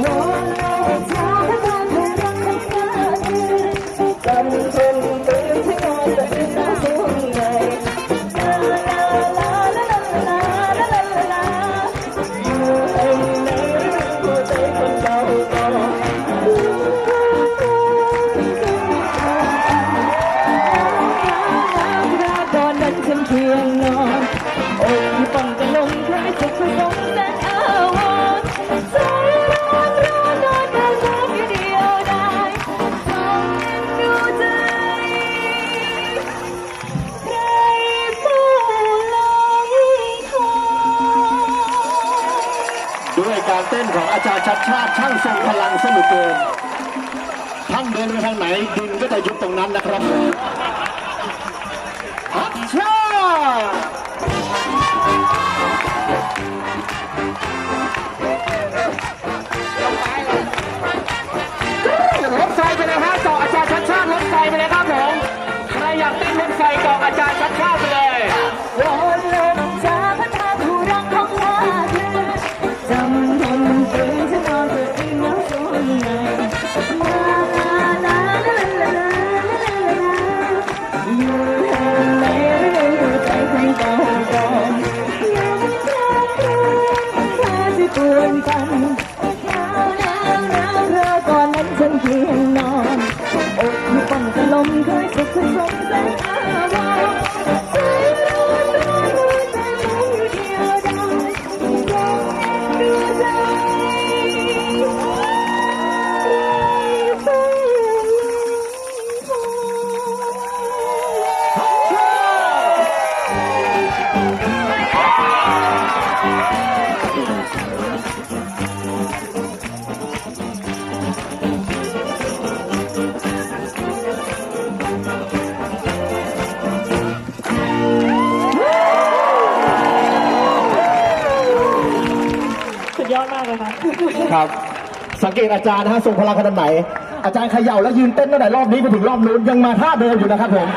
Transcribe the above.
No. ด้วยการเต้นของอาจารย์ชัดชาติช่างทรงพลังสนุกเกินท่านเดินไปทางไหนดินก็จะยุบตรงนั้นนะครับฮัทชา 公 สุดยอดมากเลยค่ะครับ สังเกตอาจารย์นะฮะทรงพลังขนาดไหน อาจารย์เขย่าแล้วยืนเต้นตั้งแต่รอบนี้ไปถึงรอบนู้นยังมาท่าเดิมอยู่นะครับผม